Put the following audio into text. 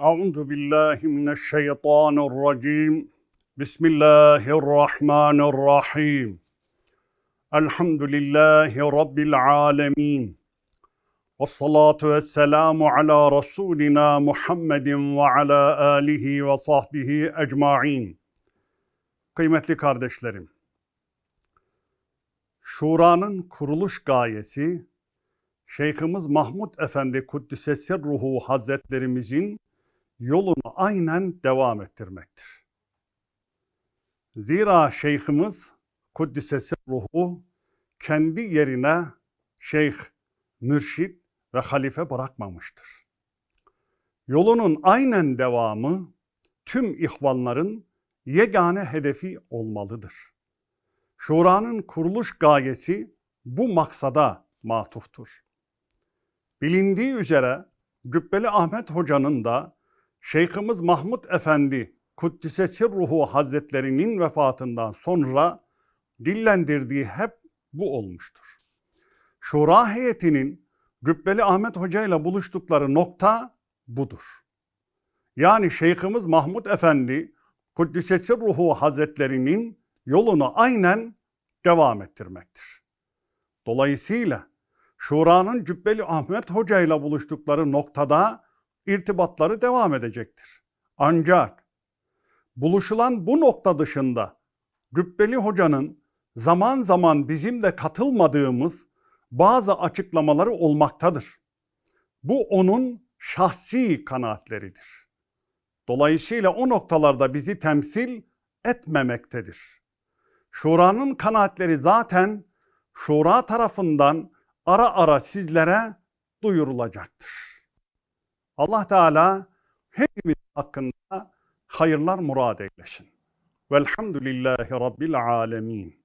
أعوذ بالله من الشيطان الرجيم بسم الله الرحمن الرحيم الحمد لله رب العالمين والصلاة والسلام على رسولنا محمد وعلى آله وصحبه أجمعين Kıymetli kardeşlerim, Şura'nın kuruluş gayesi, Şeyhimiz Mahmud Efendi Kuddisesi Ruhu Hazretlerimizin yolunu aynen devam ettirmektir. Zira Şeyhimiz Kuddisesi Ruhu kendi yerine şeyh, mürşit ve halife bırakmamıştır. Yolunun aynen devamı tüm ihvanların yegane hedefi olmalıdır. Şura'nın kuruluş gayesi bu maksada matuftur. Bilindiği üzere Cübbeli Ahmet Hoca'nın da Şeyhimiz Mahmud Efendi Kuddisesi Ruhu Hazretlerinin vefatından sonra dillendirdiği hep bu olmuştur. Şura heyetinin Cübbeli Ahmet Hoca ile buluştukları nokta budur. Yani Şeyhimiz Mahmud Efendi Kuddisesi Ruhu Hazretlerinin yolunu aynen devam ettirmektir. Dolayısıyla Şura'nın Cübbeli Ahmet Hoca ile buluştukları noktada irtibatları devam edecektir. Ancak buluşulan bu nokta dışında Cübbeli Hoca'nın zaman zaman bizim de katılmadığımız bazı açıklamaları olmaktadır. Bu onun şahsi kanaatleridir. Dolayısıyla o noktalarda bizi temsil etmemektedir. Şura'nın kanaatleri zaten Şura tarafından ara ara sizlere duyurulacaktır. Allah Teala hepimiz hakkında hayırlar murad eylesin. Velhamdülillahi Rabbil alemin.